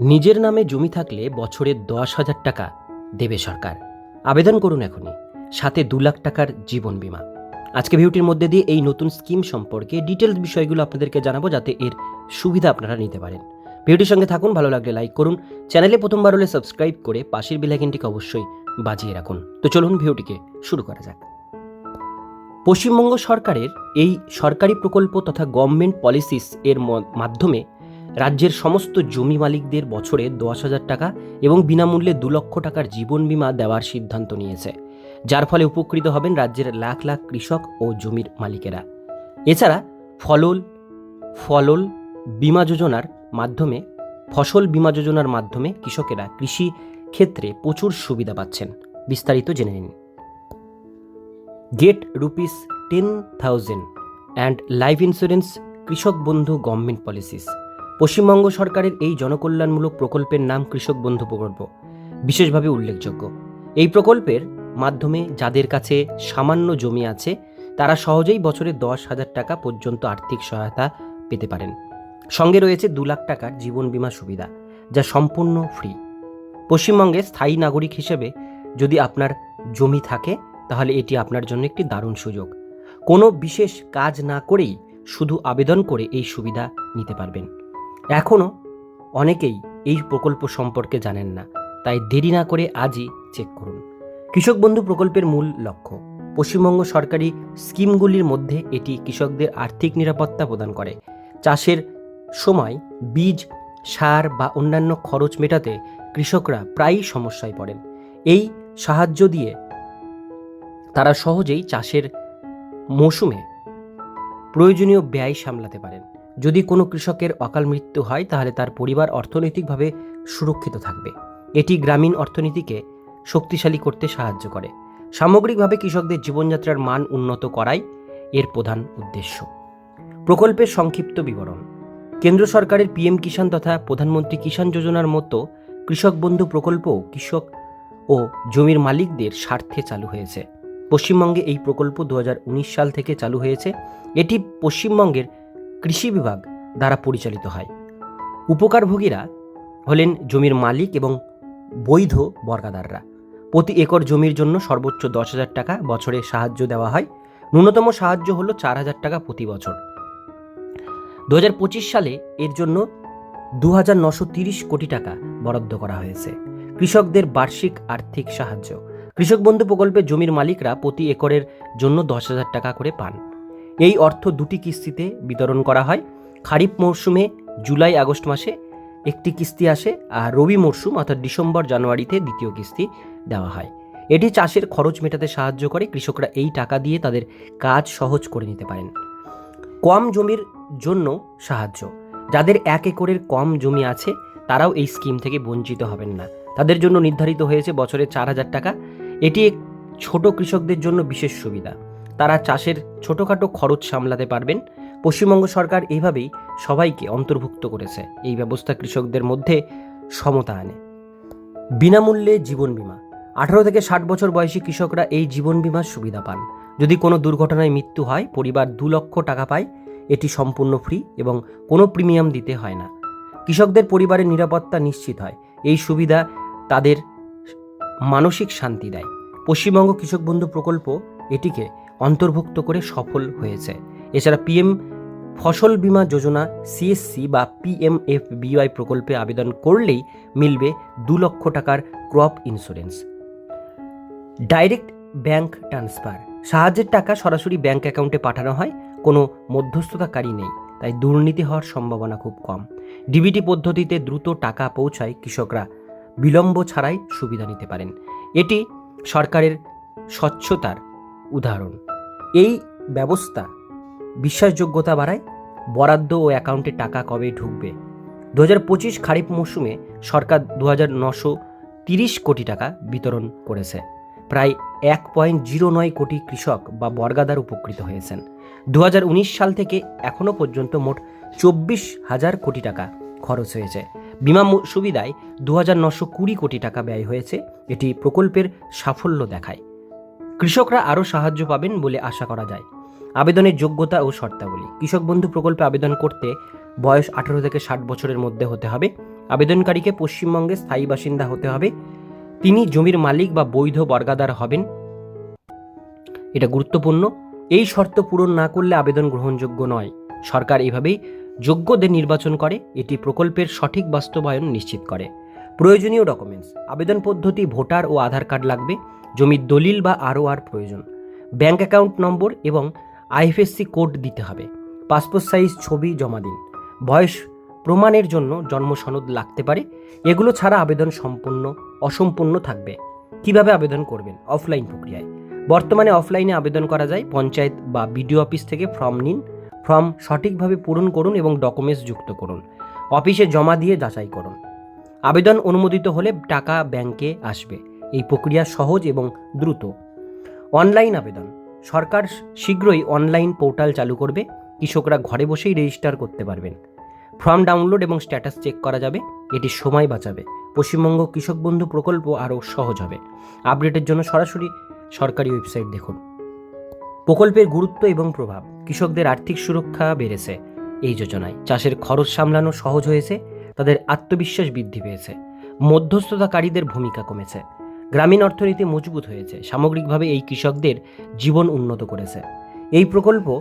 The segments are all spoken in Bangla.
নিজের নামে জমি থাকলে বছরে দশ হাজার টাকা দেবে সরকার। আবেদন করুন এখনই। সাথে দু লাখ টাকার জীবন বীমা। আজকে ভিউটির মধ্যে দিয়ে এই নতুন স্কিম সম্পর্কে ডিটেলস বিষয়গুলো আপনাদেরকে জানাব যাতে এর সুবিধা আপনারা নিতে পারেন। ভিডিওটির সঙ্গে থাকুন, ভালো লাগলে লাইক করুন, চ্যানেলে প্রথমবার হলে সাবস্ক্রাইব করে পাশের বেলাইকিনটিকে অবশ্যই বাজিয়ে রাখুন। তো চলুন ভিডিওটিকে শুরু করা যাক। পশ্চিমবঙ্গ সরকারের এই সরকারি প্রকল্প তথা গভর্নমেন্ট পলিসিস এর মাধ্যমে রাজ্যের সমস্ত জমি মালিকদের বছরে দশ হাজার টাকা এবং বিনামূল্যে দু লক্ষ টাকার জীবন বীমা দেওয়ার সিদ্ধান্ত নিয়েছে, যার ফলে উপকৃত হবেন রাজ্যের লাখ লাখ কৃষক ও জমির মালিকেরা। এছাড়া ফলল ফলল বীমা যোজনার মাধ্যমে, ফসল বীমা যোজনার মাধ্যমে কৃষকেরা কৃষি ক্ষেত্রে প্রচুর সুবিধা পাচ্ছেন। বিস্তারিত জেনে নিন। Get rupees ten thousand and life insurance Krishak Bandhu government policies. Paschimbanga সরকারের এই জনকল্যাণমূলক প্রকল্পের নাম কৃষক বন্ধু প্রকল্প, বিশেষভাবে উল্লেখযোগ্য। এই প্রকল্পের মাধ্যমে যাদের কাছে সামান্য জমি আছে, তারা সহজেই বছরে দশ হাজার টাকা পর্যন্ত আর্থিক সহায়তা পেতে পারেন। সঙ্গে রয়েছে দু লাখ টাকার জীবন বীমা সুবিধা, যা সম্পূর্ণ ফ্রি। পশ্চিমবঙ্গে স্থায়ী নাগরিক হিসেবে যদি আপনার জমি থাকে, তাহলে এটি আপনার জন্য একটি দারুণ সুযোগ। কোনো বিশেষ কাজ না করেই শুধু আবেদন করে এই সুবিধা নিতে পারবেন। এখনও অনেকেই এই প্রকল্প সম্পর্কে জানেন না, তাই দেরি না করে আজই চেক করুন। কৃষক বন্ধু প্রকল্পের মূল লক্ষ্য, পশ্চিমবঙ্গ সরকারি স্কিমগুলির মধ্যে এটি কৃষকদের আর্থিক নিরাপত্তা প্রদান করে। চাষের সময় বীজ, সার বা অন্যান্য খরচ মেটাতে কৃষকরা প্রায়ই সমস্যায় পড়েন। এই সাহায্য দিয়ে তারা সহজেই চাষের মৌসুমে প্রয়োজনীয় ব্যয় সামলাতে পারেন। যদি কোনো কৃষকের অকাল মৃত্যু হয়, তাহলে তার পরিবার অর্থনৈতিকভাবে সুরক্ষিত থাকবে। এটি গ্রামীণ অর্থনীতিকে শক্তিশালী করতে সাহায্য করে। সামগ্রিকভাবে কৃষকদের জীবনযাত্রার মান উন্নত করাই এর প্রধান উদ্দেশ্য। প্রকল্পের সংক্ষিপ্ত বিবরণ। কেন্দ্র সরকারের পিএম কিষাণ তথা প্রধানমন্ত্রী কিষাণ যোজনার মতো কৃষক বন্ধু প্রকল্প কৃষক ও জমির মালিকদের স্বার্থে চালু হয়েছে। পশ্চিমবঙ্গে এই প্রকল্প দু হাজার উনিশ সাল থেকে চালু হয়েছে। এটি পশ্চিমবঙ্গের কৃষি বিভাগ দ্বারা পরিচালিত হয়। উপকারভোগীরা হলেন জমির মালিক এবং বৈধ বর্গাদাররা। প্রতি একর জমির জন্য সর্বোচ্চ দশ হাজার টাকা বছরে সাহায্য দেওয়া হয়। ন্যূনতম সাহায্য হলো চার হাজার টাকা প্রতি বছর। দু হাজার পঁচিশ সালে এর জন্য দু হাজার নশো তিরিশ কোটি টাকা বরাদ্দ করা হয়েছে। কৃষকদের বার্ষিক আর্থিক সাহায্য। কৃষক বন্ধু প্রকল্পে জমির মালিকরা প্রতি একরের জন্য দশ হাজার টাকা করে পান। এই অর্থ দুটি কিস্তিতে বিতরণ করা হয়। খারিফ মরশুমে জুলাই আগস্ট মাসে একটি কিস্তি আসে আর রবি মরশুম অর্থাৎ ডিসেম্বর জানুয়ারিতে দ্বিতীয় কিস্তি দেওয়া হয়। এটি চাষের খরচ মেটাতে সাহায্য করে, কৃষকরা এই টাকা দিয়ে তাদের কাজ সহজ করে নিতে পারেন। কম জমির জন্য সাহায্য। যাদের এক একরের কম জমি আছে, তারাও এই স্কিম থেকে বঞ্চিত হবেন না। তাদের জন্য নির্ধারিত হয়েছে বছরে চার হাজার টাকা। এটি ছোট কৃষকদের জন্য বিশেষ সুবিধা। তারা চাষের ছোটোখাটো খরচ সামলাতে পারবেন। পশ্চিমবঙ্গ সরকার এইভাবেই সবাইকে অন্তর্ভুক্ত করেছে। এই ব্যবস্থা কৃষকদের মধ্যে সমতা আনে। বিনামূল্যে জীবন বীমা। আঠারো থেকে ষাট বছর বয়সী কৃষকরা এই জীবন বীমার সুবিধা পান। যদি কোনো দুর্ঘটনায় মৃত্যু হয়, পরিবার দু লক্ষ টাকা পায়, এটি সম্পূর্ণ ফ্রি এবং কোনো প্রিমিয়াম দিতে হয় না। কৃষকদের পরিবারের নিরাপত্তা নিশ্চিত হয়। এই সুবিধা তাদের মানসিক শান্তি দেয়। পশ্চিমবঙ্গ কৃষক বন্ধু প্রকল্প এটিকে অন্তর্ভুক্ত করে সফল হয়েছে। এছাড়া পিএম ফসল বীমা যোজনা, সিএসসি বা পিএমএফ বিওয়াই প্রকল্পে আবেদন করলেই মিলবে দু লক্ষ টাকার crop insurance. Direct bank transfer. সাহায্যের টাকা সরাসরি ব্যাংক অ্যাকাউন্টে পাঠানো হয়, কোনো মধ্যস্থতাকারী নেই, তাই দুর্নীতি হওয়ার সম্ভাবনা খুব কম। ডিবিটি পদ্ধতিতে দ্রুত টাকা পৌঁছায় কৃষকরা, বিলম্ব ছাড়াই সুবিধা নিতে পারেন। এটি সরকারের স্বচ্ছতার উদাহরণ। এই ব্যবস্থা বিশ্বাসযোগ্যতা বাড়ায়, বরাদ্দ ও অ্যাকাউন্টে টাকা কবে ঢুকবে? দু হাজার পঁচিশ খারিফ মৌসুমে সরকার দু হাজার নশো তিরিশ কোটি টাকা বিতরণ করেছে। প্রায় এক পয়েন্ট জিরো নয় কোটি কৃষক বা বর্গাদার উপকৃত হয়েছেন। দু হাজার উনিশ সাল থেকে এখনও পর্যন্ত মোট চব্বিশ হাজার কোটি টাকা খরচ হয়েছে। বিমা সুবিধায় দু হাজার নশো কুড়ি কোটি টাকা ব্যয় হয়েছে। এটি প্রকল্পের সাফল্য দেখায়। কৃষকরা আরও সাহায্য পাবেন বলে আশা করা যায়। আবেদনের যোগ্যতা ও শর্তাবলী। কৃষক বন্ধু প্রকল্পে আবেদন করতে বয়স আঠারো থেকে ষাট বছরের মধ্যে হতে হবে। আবেদনকারীকে পশ্চিমবঙ্গে স্থায়ী বাসিন্দা হতে হবে। তিনি জমির মালিক বা বৈধ বর্গাদার হবেন। এটা গুরুত্বপূর্ণ। এই শর্ত পূরণ না করলে আবেদন গ্রহণযোগ্য নয়। সরকার এভাবেই যোগ্যদের নির্বাচন করে। এটি প্রকল্পের সঠিক বাস্তবায়ন নিশ্চিত করে। প্রয়োজনীয় ডকুমেন্টস। আবেদন পদ্ধতি, ভোটার ও আধার কার্ড লাগবে। জমির দলিল বা আরও আর প্রয়োজন। ব্যাংক অ্যাকাউন্ট নম্বর এবং আইএফএসসি কোড দিতে হবে। পাসপোর্ট সাইজ, ছবি, জমা দিন। বয়স প্রমাণের জন্য জন্ম সনদ লাগতে পারে। এগুলো ছাড়া আবেদন সম্পূর্ণ, অসম্পূর্ণ থাকবে। কীভাবে আবেদন করবেন? অফলাইন প্রক্রিয়ায়। বর্তমানে অফলাইনে আবেদন করা যায়। পঞ্চায়েত বা বিডিও অফিস থেকে ফর্ম নিন। ফর্ম সঠিকভাবে পূরণ করুন এবং ডকুমেন্টস যুক্ত করুন। অফিসে জমা দিয়ে যাচাই করুন। আবেদন অনুমোদিত হলে টাকা ব্যাংকে আসবে। এই প্রক্রিয়া সহজ এবং দ্রুত। অনলাইন আবেদন। সরকার শীঘ্রই অনলাইন পোর্টাল চালু করবে। কৃষকরা ঘরে বসেই রেজিস্টার করতে পারবেন। ফর্ম ডাউনলোড এবং স্ট্যাটাস চেক করা যাবে। এটি সময় বাঁচাবে। পশ্চিমবঙ্গ কৃষক বন্ধু প্রকল্প আরও সহজ হবে। আপডেটের জন্য সরাসরি সরকারি ওয়েবসাইট দেখুন। প্রকল্পের গুরুত্ব এবং প্রভাব। কৃষকদের আর্থিক সুরক্ষা বেড়েছে এই যোজনায়। চাষের খরচ সামলানো সহজ হয়েছে। তাদের আত্মবিশ্বাস বৃদ্ধি পেয়েছে। মধ্যস্থতাকারীদের ভূমিকা কমেছে। গ্রামীণ অর্থনীতি মজবুত হয়েছে, সামগ্রিকভাবে এই কৃষকদের জীবন উন্নত করেছে। এই প্রকল্প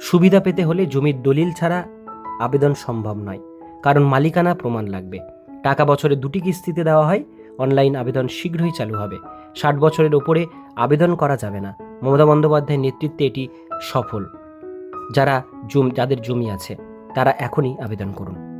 সুবিধা পেতে হলে জমির দলিল ছাড়া আবেদন সম্ভব নয়, কারণ মালিকানা প্রমাণ লাগবে। টাকা বছরে দুটি কিস্তিতে দেওয়া হয়, অনলাইন আবেদন শীঘ্রই চালু হবে। ষাট বছরের ওপরে আবেদন করা যাবে না। মমতা বন্দ্যোপাধ্যায়ের নেতৃত্বে এটি সফল। যারা জম যাদের জমি আছে, তারা এখনই আবেদন করুন।